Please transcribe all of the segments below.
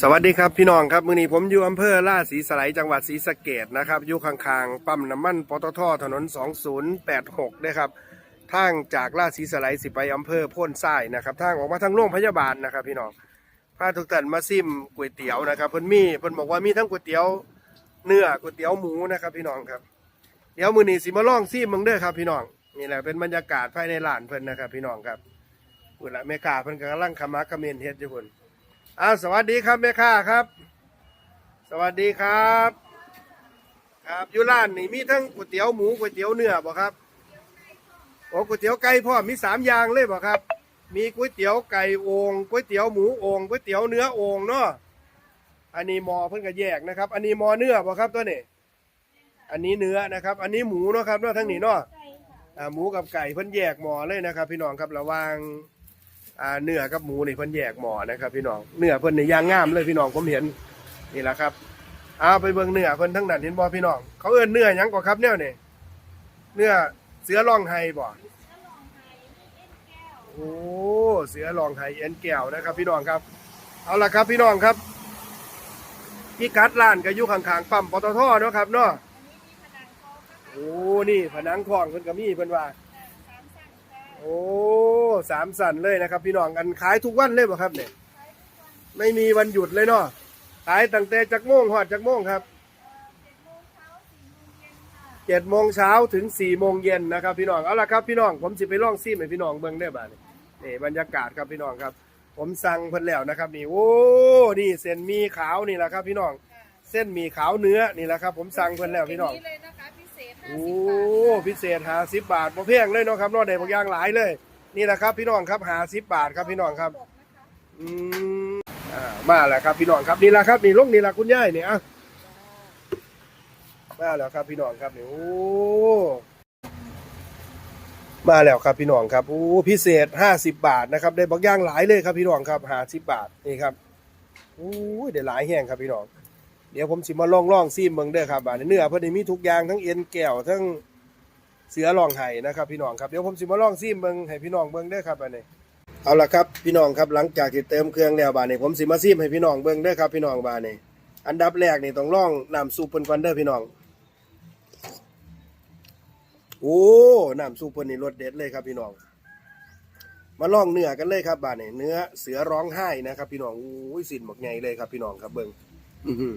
สวัสดีครับพี่น้องครับมื้อนี้ผมอยู่อำเภอล่าศรีสไลจังหวัดศรีสะเกดนะครับอยู่ข้างๆปั๊มน้ำมันปตทถนน 2086นะครับทางจากล่าศรีสไลสิไปอำเภอพ่นทรายนะครับทางออกมาทางโรงพยาบาลนะครับพี่น้องพาทุกท่านมาซิมก๋วยเตี๋ยวนะครับเพิ่นมีเพิ่นบอกว่ามีทั้งก๋วยเตี๋ยวเนื้อก๋วยเตี๋ยวหมูนะครับพี่น้องครับเดี๋ยวมื้อนี้สิมาลองซิมเบิ่งเด้อครับพี่น้องนี่แหละเป็นบรรยากาศภายในร้านเพิ่นนะครับพี่น้องครับพุ่นละแม่ค้าเพิ่นก็กำลังขมักขม้นเฮ็ดอยู่พุ่น อ้าวสวัสดีครับแม่ค้าครับ สวัสดีครับ ครับอยู่ร้านนี่มีทั้งก๋วยเตี๋ยวหมูก๋วยเตี๋ยวเนื้อบ่ครับโอ้ก๋วยเตี๋ยวไก่พ่อมีสามอย่างเลยบ่ครับ มีก๋วยเตี๋ยวไก่โอ่งก๋วยเตี๋ยวหมูโอ่งก๋วยเตี๋ยวเนื้อโอ่งเนาะอันนี้หมอเพิ่นก็แยกนะครับ อันนี้หมอเนื้อบ่ครับตัวนี้ อันนี้เนื้อนะครับ อันนี้หมูเนาะครับเนาะทั้งนี้เนาะอ่าหมูกับไก่เพิ่นแยกหมอเลยนะครับ พี่น้องครับระหว่างอ่า เนื้อกับหมูนี่เพิ่นแยกหมอนะครับ พี่น้องเนื้อเพิ่นนี่ย่างงามเลยพี่น้องผมเห็นนี่แหละครับเอาไปเบิ่งเนื้อเพิ่นทั้งนั้นเห็นบ่พี่น้องเขาเอิ้นเนื้อยังกว่าครับแนวนี่เนื้อเสือร้องไห้บ่โอ้เสือร้องไห้เอ็นแก้วนะครับ พี่น้องครับ เอาละครับพี่น้องครับพี่กัดร้านก็อยู่ข้างๆปั๊มปตทเนาะครับเนาะโอ้นี่ผนังคลองเพิ่นก็มีเพิ่นว่า โอ้ สามสันเลยนะครับ พี่น้องกันขายทุกวันเลยบ่ครับเนี่ยไม่มีวันหยุดเลยเนาะขายตั้งแต่จักโมงหอดจักโมงครับเจ็ดโมงเช้าถึงสี่โมงเย็นนะครับ พี่น้องเอาละครับพี่น้องผมสิไปล่องซีมให้พี่น้องเบิ่งได้บ้าดนี่นี่บรรยากาศครับพี่น้องครับ ผมสั่งเพิ่นแล้วนะครับ นี่โอ้นี่เส้นหมีขาวนี่แหละครับ พี่น้องเส้นหมีขาวเนื้อนี่แหละครับ ผมสั่งเพิ่นแล้วพี่น้องนี้เลยนะคะพิเศษโอ้50บาทพิเศษหาสิบบาทบ่แพงเลยเนาะครับเนอได้บางอย่างหลายเลย นี่แหละครับพี่น้องครับหาสิบบาทครับพี่น้องครับอืมอ่ามาแล้วครับพี่น้องครับนี่แหละครับนี่ลงนี่แหละคุณย่ายนี่อะมาแล้วครับพี่น้องครับนี่โอ้มาแล้วครับพี่น้องครับโอ้พิเศษห้าสิบบาทนะครับ ได้บางอย่างหลายเลยครับพี่น้องครับหาสิบบาทนี่ครับโอ้ยได้หลายแห้งครับพี่น้องเดี๋ยวผมสิมาล่องล่องซีมเบิงเด้อครับบาดนี้เนื้อเพิ่นนี่มีทุกอย่างทั้งเอ็นแก้วทั้ง เสือรองไห้นะครับพี่น้องครับเดี๋ยวผมสิมาลองซีมเบิ่งให้พี่น้องเบิ่งเด้อครับบาดนี้เอาละครับพี่น้องครับหลังจากที่เติมเครื่องแล้วบาดนี้ผมสิมาซีมให้พี่น้องเบิ่งเด้อครับพี่น้องบาดนี้อันดับแรกนี่ต้องลองน้ำซุปเพิ่นก่อนเด้อพี่น้องโอ้น้ำซุปเพิ่นนี่รสเด็ดเลยครับพี่น้อง มาลองเนื้อกันเลยครับบาดนี้เนื้อเสือร้องไห้นะครับ พี่น้องอุ้ยสินบักใหญ่เลยครับพี่น้องครับเบิ่งอือหือ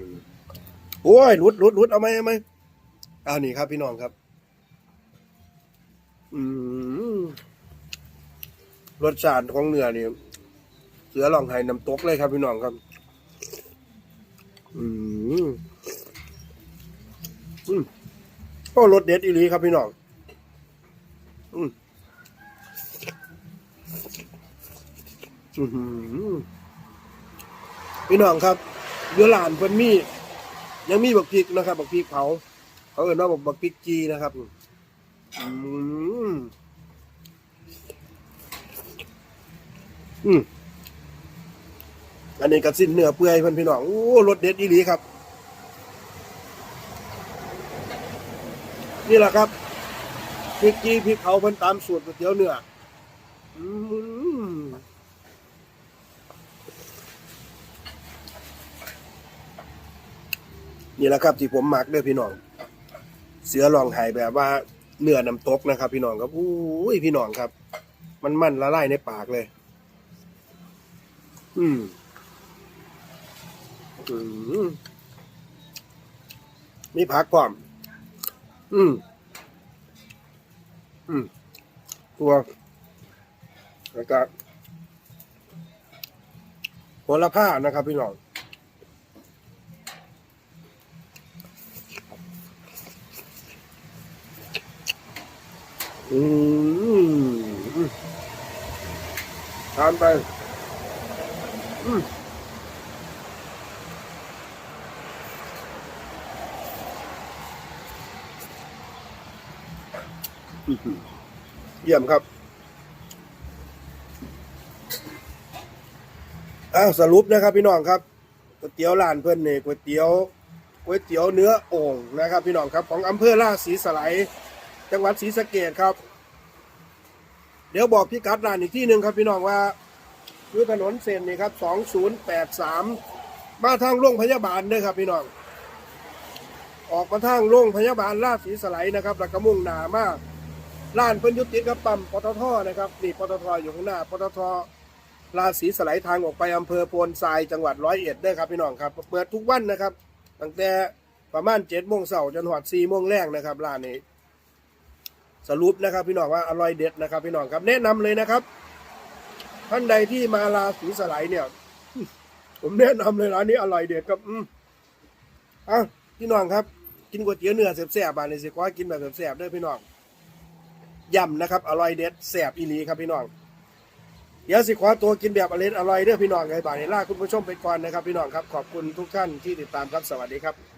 โอ้ยหลุดหลุดหลุดเอาไหมเอาไหมเอานี่ครับพี่น้องครับ รสชาติของเนื้อนี่เสือลองไห้น้ำตกเลยครับพี่น้องครับ อืมอืมโอ้รสเด็ดอีหลีครับพี่น้อง อืมอือหือพี่น้องครับอยูหลานเพิ่นมี ยังมีบักพริกนะครับบักพริกเผาเขาเอ่นว่าบักพริกจีนะครับ อืมอืมอันนี้กระสิ้นเนื้อเปื่อยเพิ่นพี่น้อง โอ้รสเด็ดอีหลีครับ นี่แหละครับพริกจีพริกเผาเพิ่นตามสูตรก๋วยเตี๋ยวเนื้ออืมนี่แหละครับที่ผมหมักเด้อพี่น้อง เสือลองไห้แบบว่า เนื้อน้ำตกนะครับ พี่น้องครับอู้ยพี่น้องครับ มันมันละลายในปากเลย อืมอืมมีผักความอืมอืมตัวแล้วก็โหระพานะครับ พี่น้อง อืมทานไปอืมเยี่ยมครับอ้าวสรุปนะครับพี่น้องครับก๋วยเตี๋ยวร้านเพื่อนเนี่ยก๋วยเตี๋ยวก๋วยเตี๋ยวเนื้อโอ่งนะครับ พี่น้องครับ ของอำเภอราชสีสไลย จังหวัดศรีสะเกดครับ เดี๋ยวบอกพี่กัดร้านอีกที่หนึ่งครับพี่น้องว่าคือถนนเส้นนี่ครับ2083มมาทางโรงพยาบาลเด้อครับพี่น้อง ออกมาทางโรงพยาบาลราชสีสไลด์นะครับแล้วก็มุ่งหนามาร้านเพิ่นยุติดกับปั๊มปตทนะครับนี่ปตทอยู่ข้างหน้าปตทราชสีสไลด์ทางออกไปอำเภอโพนทรายจังหวัดร้อยเอ็ดเด้ครับพี่น้องครับ เปิดทุกวันนะครับ ตั้งแต่ประมาณเจ็ดโมงเช้าจนหอดสี่โมงแรงนะครับร้านนี้ สรุปนะครับ พี่น้องว่าอร่อยเด็ดนะครับ พี่น้องครับแนะนำเลยนะครับ ท่านใดที่มาลาสีสไลด์เนี่ย ผมแนะนำเลยร้านนี้อร่อยเด็ดครับอืมอะพี่น้องครับ กินก๋วยเตี๋ยวเนื้อแซ่บๆบานนี้สิว่ากินแบบแซ่บๆเด้อพี่น้องยำนะครับ อร่อยเด็ดแซ่บอีหลีครับพี่น้องเดี๋ยวสิขอตัวกินแบบอร่อยอร่อยเด้อพี่น้องไงบ่านนี้ลาคุณผู้ชมไปก่อนนะครับ พี่น้องครับขอบคุณทุกท่านที่ติดตามครับสวัสดีครับ